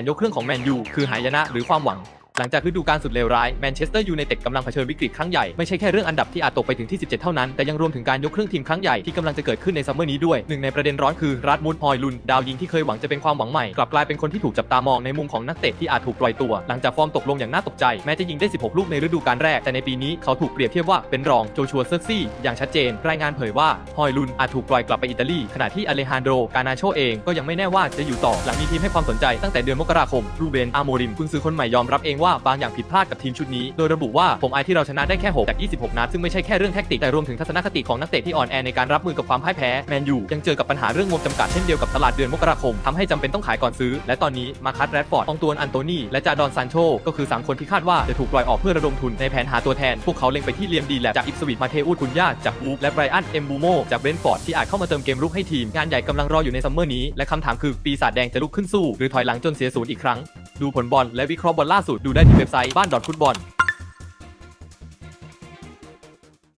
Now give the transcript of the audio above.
นยกเครื่องของแมนยูคือหายนะหรือความหวัง หลังจากฤดูกาลสุดเลวร้ายแมนเชสเตอร์ยูไนเต็ดกำลังเผชิญวิกฤตครั้งใหญ่ ไม่ใช่แค่เรื่องอันดับที่อาจตกไปถึงที่ 17 เท่านั้น แต่ยังรวมถึงการยกเครื่องทีมครั้งใหญ่ที่กำลังจะเกิดขึ้นในซัมเมอร์นี้ด้วยหนึ่งในประเด็นร้อนคือรัดมุดฮอยลุน ดาวยิงที่เคยหวังจะเป็นความหวังใหม่กลับกลายเป็นคนที่ถูกจับตามองในมุมของนักเตะที่อาจถูกปล่อยตัว หลังจากฟอร์มตกลงอย่างน่าตกใจแม้จะยิงได้ 16 ลูกในฤดูกาลแรกแต่ในปีนี้เขาถูกเปรียบเทียบว่าเป็นรองโจชัวเซอร์ซี่อย่างชัดเจน รายงานเผยว่าฮอยลุนอาจถูกปล่อยกลับไปอิตาลีขณะที่อเลฮานโดกานาโชเองก็ยังไม่แน่ว่าจะอยู่ต่อหลังมีทีมให้ความสนใจตั้งแต่เดือนมกราคมรูเบนอาโมริมกุนซือคนใหม่ยอมรับเองว่าบางอย่างผิดพลาดกับทีมชุดนี้ โดยระบุว่าผมไอที่เราชนะได้แค่ 6 จาก 26 นัด ซึ่งไม่ใช่แค่เรื่องแท็กติก แต่รวมถึงทัศนคติของนักเตะที่อ่อนแอในการรับมือกับความพ่ายแพ้แมนยูยังเจอกับปัญหาเรื่องงบจำกัดเช่นเดียวกับตลาดเดือนมกราคมทำให้จำเป็นต้องขายก่อนซื้อ และตอนนี้มาคัสแรดฟอร์ดองตวนอันโตนีและจาดอนซานโชก็คือ 3 คนที่คาดว่าจะถูกปล่อยออกเพื่อระดมทุนในแผนหาตัวแทนพวกเขาเล็งไปที่เลียมดีแลบจากอิปสวิตมาเทอูดคุนยาจากวูฟและไบรอันเอมบูโมจากเบรนฟอร์ดที่อาจเข้ามาเติมเกมรุกให้ทีมงานใหญ่กำลังรออยู่ในซัมเมอร์นี้และคำถามคือปีศาจแดงจะลุกขึ้นสู้หรือถอยหลังจนเสียศูนย์อีกครั้ง ดูผลบอลและวิเคราะห์บอลล่าสุดดูได้ที่เว็บไซต์บ้านดอทฟุตบอล